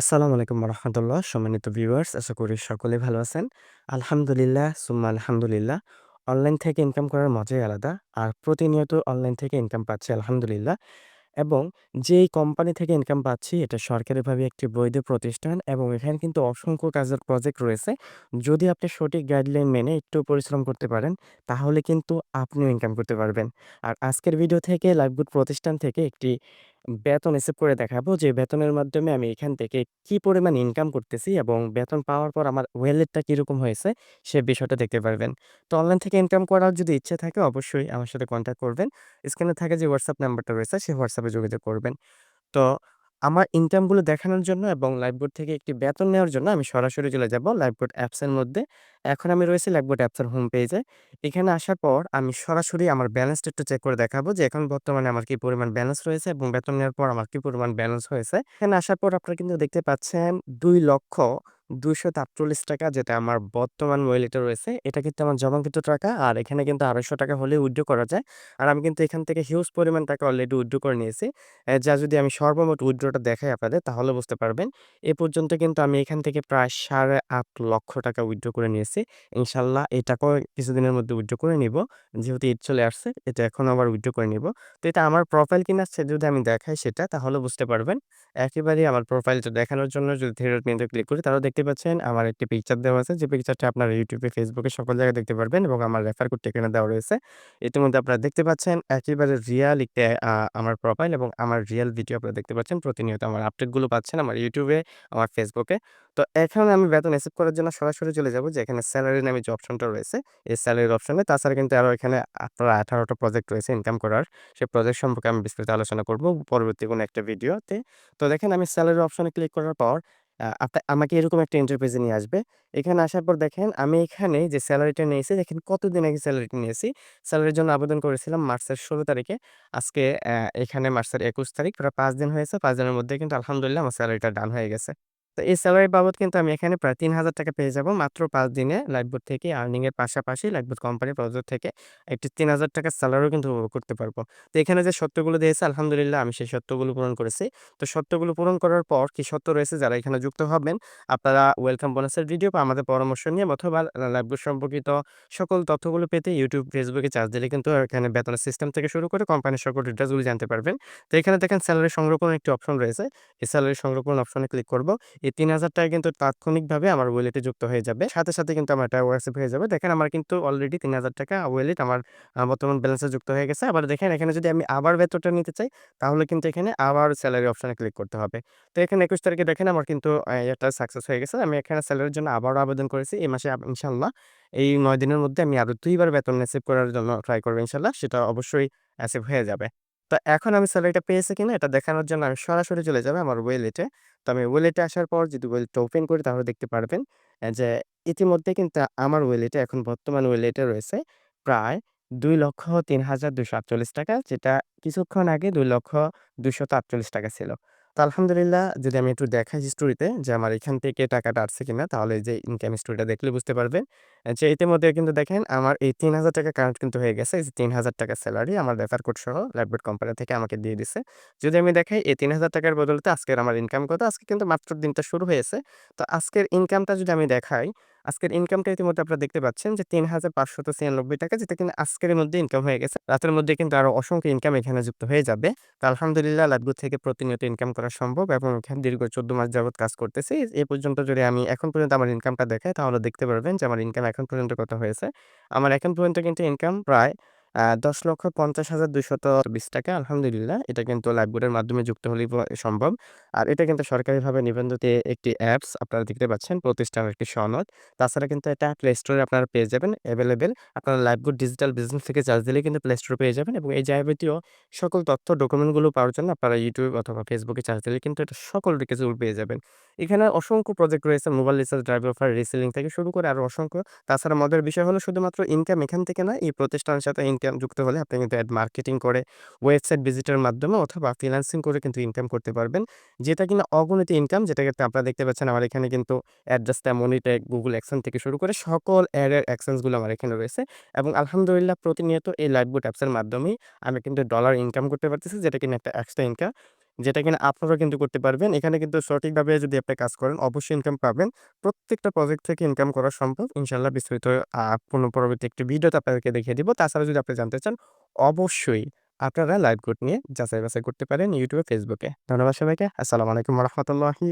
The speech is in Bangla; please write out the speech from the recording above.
আসসালামু আলাইকুম রহমতুল্লাহ, সম্মানিত ভিউয়ার্স আশা করি সকলে ভালো আছেন। আলহামদুলিল্লাহ, সুম্মা আলহামদুলিল্লাহ। অনলাইন থেকে ইনকাম করার মজাই আলাদা, আর প্রতিনিয়ত অনলাইন থেকে ইনকাম পাচ্ছি, আলহামদুলিল্লাহ। এবং যেই কোম্পানি থেকে ইনকাম পাচ্ছি, এটা সরকারিভাবে একটি বৈধ প্রতিষ্ঠান এবং এখানে কিন্তু অসংখ্য কাজের প্রজেক্ট রয়েছে। যদি আপনি সঠিক গাইডলাইন মেনে একটু পরিশ্রম করতে পারেন, তাহলে কিন্তু আপনিও ইনকাম করতে পারবেন। আর আজকের ভিডিও থেকে লাইভগুড প্রতিষ্ঠান থেকে একটি বেতন হিসেব করে দেখাবো যে, বেতনের মাধ্যমে আমি এখান থেকে কি পরিমাণ ইনকাম করতেছি এবং বেতন পাওয়ার পর আমার ওয়েলেটটা কীরকম হয়েছে, সে বিষয়টা দেখতে পারবেন। তো অনলাইন থেকে ইনকাম করার যদি ইচ্ছে থাকে, অবশ্যই আমার সাথে কন্ট্যাক্ট করবেন। স্ক্রিনে থাকে যে হোয়াটসঅ্যাপ নাম্বারটা রয়েছে সেই হোয়াটসঅ্যাপে যোগাযোগ করবেন। তো আমার ইনকামগুলো দেখানোর জন্য এবং লাইভবোর্ড থেকে একটি বেতন নেওয়ার জন্য আমি সরাসরি চলে যাব লাইভবোর্ড অ্যাপসের মধ্যে। এখন আমি রয়েছি লাইভবোর্ড অ্যাপসের হোম পেজে এখানে আসার পর আমি সরাসরি আমার ব্যালেন্স একটু চেক করে দেখাবো যে এখন বর্তমানে আমার কি পরিমাণ ব্যালেন্স রয়েছে এবং বেতন নেওয়ার পর আমার কি পরিমাণ ব্যালেন্স হয়েছে। এখানে আসার পর আপনারা কিন্তু দেখতে পাচ্ছেন দুই লক্ষ দুইশো আটচল্লিশ টাকা যেটা আমার বর্তমান ওয়েলেটে রয়েছে, এটা কিন্তু আমার জমাকৃত টাকা। আর এখানে কিন্তু আড়াইশো টাকা হলে উইথড্র করা যায়। আর আমি কিন্তু এখান থেকে হিউজ পরিমাণ টাকা অলরেডি উইথড্র করে নিয়েছি। যা যদি আমি সর্বমোট উইথড্রটা দেখাই আপনাদের, তাহলে বুঝতে পারবেন। এ পর্যন্ত কিন্তু আমি এখান থেকে প্রায় সাড়ে আট লক্ষ টাকা উইথড্র করে নিয়েছি। ইনশাল্লাহ এই টাকাও কিছুদিনের মধ্যে উইথড্র করে নিব। যেহেতু ঈদ চলে আসছে, এটা এখন আবার উইথড্র করে নিব। তো এটা আমার প্রোফাইল কিনা সে যদি আমি দেখাই সেটা, তাহলে বুঝতে পারবেন। একেবারেই আমার প্রোফাইলটা দেখানোর জন্য যদি থ্রি ডট ক্লিক করি, তাহলে দেখতে পাচ্ছেন। আমার একটি পিকচার দেওয়া আছে। যে পিকচারটা আপনার ইউটিউবে ফেসবুকে সকল জায়গায় দেখতে পারবেন এবং আমার রেফার কোডটা এখানে দেওয়া রয়েছে। ইতিমধ্যে আপনারা দেখতে পাচ্ছেন একেবারে রিয়াল একটি আমার প্রোফাইল এবং আমার রিয়াল ভিডিও আপনারা দেখতে পাচ্ছেন। প্রতিনিয়ত আমার আপডেটগুলো পাচ্ছেন আমার ইউটিউবে আমার ফেসবুকে তো এখানে আমি বেতন রিসিভ করার জন্য সরাসরি চলে যাব যে এখানে স্যালারি নামে যে অপশনটা রয়েছে, এই স্যালারির অপশনে তাছাড়া কিন্তু আরও এখানে আপনার আঠারোটা প্রজেক্ট রয়েছে ইনকাম করার। সেই প্রজেক্ট সম্পর্কে আমি বিস্তারিত আলোচনা করব পরবর্তী কোনো একটা ভিডিওতে তো। দেখেন আমি স্যালারি অপশনে ক্লিক করার পর আমাকে এরকম একটা ইন্টারফেসে নিয়ে আসবে। এখানে আসার পর দেখেন আমি এখানে যে স্যালারিটা নিয়েছি, দেখেন কতদিন আগে স্যালারিটা নিয়েছি। স্যালারির জন্য আবেদন করেছিলাম মার্চের ১৬ তারিখে। আজকে এখানে মার্চের ২১ তারিখ। প্রায় পাঁচ দিন হয়েছে। পাঁচ দিনের মধ্যে কিন্তু আলহামদুলিল্লাহ আমার সেলারিটা ডান হয়ে গেছে। তো এই সেলারি বাবদ কিন্তু আমি এখানে প্রায় ৳৩,০০০ পেয়ে যাব মাত্র ৫ দিনে লাইফবোট থেকে আর্নিং এর পাশাপাশি লাইফবোট কোম্পানি প্রজেক্ট থেকে একটি ৳৩,০০০ সেলারিও কিন্তু উপভোগ করতে পারব। তো এখানে যে শর্তগুলো দিয়েছে আলহামদুলিল্লাহ আমি সেই শর্তগুলো পূরণ করেছি। তো শর্তগুলো পূরণ করার পর কি শর্ত রয়েছে যারা এখানে যুক্ত হবেন আপনারা ওয়েলকাম বোনাসের ভিডিও বা আমাদের পরামর্শ নিয়ে অথবা লাইফবোট সম্পর্কিত সকল তথ্যগুলো পেতে ইউটিউব এ চার্জ দিলে কিন্তু এখানে বেতনের সিস্টেম থেকে শুরু করে কোম্পানির সকল ডিটেইলসগুলো জানতে পারবেন। তো এখানে দেখেন স্যালারি সংরক্ষণ একটি অপশন রয়েছে। এই সেলারি সংরক্ষণ অপশনে ক্লিক করব। এই ৳৩,০০০ কিন্তু তাৎক্ষণিকভাবে আমার ওয়ালেটে যুক্ত হয়ে যাবে। সাথে, সাথে কিন্তু আমার এটা ওয়াটসঅ্যাপ হয়ে যাবে। দেখেন আমার কিন্তু অলরেডি ৳৩,০০০ ওয়ালেট আমার বর্তমান ব্যালেন্সে যুক্ত হয়ে গেছে। আবার দেখেন এখানে যদি আমি আবার বেতনটা নিতে চাই তাহলে কিন্তু এখানে আবার স্যালারি অপশানে ক্লিক করতে হবে। তো এখানে ২১ তারিখে দেখেন আমার কিন্তু এটা সাকসেস হয়ে গেছে। আমি এখানে স্যালারির জন্য আবারও আবেদন করেছি। এই মাসে ইনশাল্লাহ এই নয় দিনের মধ্যে আমি আরও দুইবার বেতন রিসিভ করার জন্য ট্রাই করব ইনশাল্লাহ সেটা অবশ্যই অ্যাসিভ হয়ে যাবে। তো এখন আমি স্যালারিটা পেয়েছি কিনা এটা দেখানোর জন্য আমি সরাসরি চলে যাব আমার ওয়ালেটে। তো আমি ওয়ালেটে আসার পর যদি ওয়ালেটটা ওপেন করি তাহলে দেখতে পারবেন যে ইতিমধ্যে কিন্তু আমার ওয়েলেটে এখন বর্তমান ওয়েলেটে রয়েছে প্রায় ৳২,০৩,২৪৮ যেটা কিছুক্ষণ আগে ৳২,২৪৮ ছিল। তো আলহামদুলিল্লাহ যদি আমি একটু দেখাই হিস্টোরিতে যে আমার এখান থেকে টাকাটা আসছে কিনা তাহলে যে ইনকাম হিস্টোরিটা দেখলে বুঝতে পারবেন। যে ইতিমধ্যে কিন্তু দেখেন আমার এই ৳৩,০০০ কাউন্ট কিন্তু হয়ে গেছে। যে ৳৩,০০০ সেলারি আমার রেফার কোড সহ লাইফবোট কোম্পানি থেকে আমাকে দিয়ে দিছে। যদি আমি দেখাই এই তিন হাজার টাকার বদলতে আজকের আমার ইনকাম কত? আজকে কিন্তু মাত্র দিনটা শুরু হয়েছে। তো আজকের ইনকামটা যদি আমি দেখাই, আজকের ইনকামটা ইতিমধ্যে আপনারা দেখতে পাচ্ছেন যে ৳৩,৫৯৬ যেটা কিন্তু আজকের মধ্যে ইনকাম হয়ে গেছে। রাতের মধ্যে কিন্তু আরও অসংখ্য ইনকাম এখানে যুক্ত হয়ে যাবে। তো আলহামদুলিল্লাহ লাইফবোট থেকে প্রতিনিয়ত ইনকাম করা সম্ভব এবং এখানে দীর্ঘ ১৪ মাস যাবৎ কাজ করতেছি। এ পর্যন্ত যদি আমি এখন পর্যন্ত আমার ইনকামটা দেখাই, তাহলে দেখতে পারবেন যে আমার ইনকাম এখন পর্যন্ত কত হয়েছে। আমার এখন পর্যন্ত কিন্তু ইনকাম প্রায় আ ৳১০,৫০,২২০ আলহামদুলিল্লাহ। এটা কিন্তু লাইফবোটের মাধ্যমে যুক্ত হলেই সম্ভব। আর এটা কিন্তু সরকারিভাবে নিবন্ধিত একটি অ্যাপস আপনারা দেখতে পাচ্ছেন প্রতিষ্ঠানের একটি সনদ। তাছাড়া কিন্তু এটা প্লে স্টোরে আপনারা পেয়ে যাবেন অ্যাভেলেবেল আপনারা লাইফবোট ডিজিটাল বিজনেস থেকে চার্জ দিলেই কিন্তু প্লে স্টোরে পেয়ে যাবেন এবং এই যাবতীয় সকল তথ্য ডকুমেন্টগুলো পাওয়ার জন্য আপনারা ইউটিউব অথবা ফেসবুকে চার্জ দিলে কিন্তু এটা সকল কিছুগুলো পেয়ে যাবেন। এখানে অসংখ্য প্রজেক্ট রয়েছে mobile recharge, driver offer, reselling থেকে শুরু করে আরও অসংখ্য। তাছাড়া মজার বিষয় হলো শুধুমাত্র ইনকাম এখান থেকে না, এই প্রতিষ্ঠানের সাথে ইনকাম যুক্ত হলে আপনি কিন্তু অ্যাড মার্কেটিং করে ওয়েবসাইট ভিজিটের মাধ্যমে অথবা ফ্রিল্যান্সিং করে কিন্তু ইনকাম করতে পারবেন। যেটা কিনা অগণিত ইনকাম যেটা কিন্তু আপনারা দেখতে পাচ্ছেন আমার এখানে কিন্তু অ্যাডজাস্টা, মনিটেক, গুগল অ্যাকশন থেকে শুরু করে সকল অ্যাডের অ্যাকশনসগুলো আমার এখানে রয়েছে এবং আলহামদুলিল্লাহ প্রতিনিয়ত এই লাইভবুট অ্যাপসের মাধ্যমেই আমি কিন্তু ডলার ইনকাম করতে পারতেছি যেটা কিনা একটা এক্সট্রা ইনকাম। যেটা কিনা আপনারা কিন্তু করতে পারবেন। এখানে কিন্তু সঠিকভাবে যদি আপনি কাজ করেন অবশ্যই ইনকাম পাবেন। প্রত্যেকটা প্রজেক্ট থেকে ইনকাম করা সম্ভব। ইনশাল্লাহ বিস্তারিত পূর্ণ পরবর্তী একটি ভিডিওতে আপনাদেরকে দেখিয়ে দিব। তাছাড়া যদি আপনি জানতে চান অবশ্যই আপনারা লাইভ কোড নিয়ে যাচাই বাছাই করতে পারেন ইউটিউবে, ফেসবুকে। ধন্যবাদ সবাইকে। আসসালামু আলাইকুম রহমতুল্লাহি।